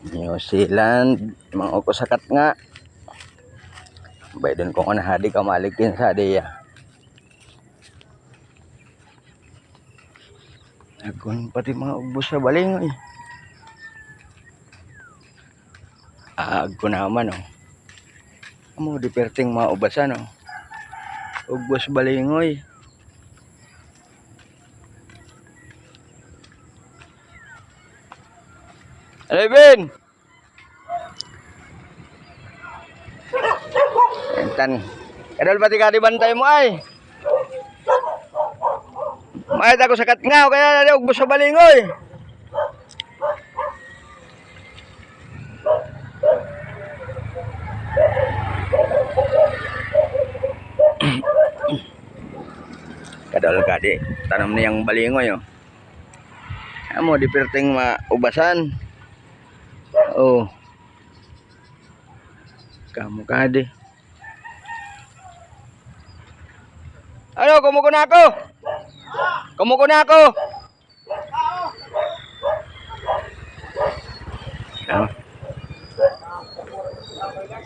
New Zealand, mga uko sakat nga. Baydon ko na hadi ka malikin sa diya. Agon pati mga ubos sa baling eh. Ago naman oh. Amo di perting mga ubasan oh. Ubos balingoy. Alvin! Entan. Kadal pati ka di bantay mo ay. Mayat ako sakat nga kaya na ubos sa balingoy. Kadal ka di. Tanam niyang balingoy oh. Amo di perting maubasan. Oo. Kamukha di. Ano, kumuko ako? Kumuko ako? Tama.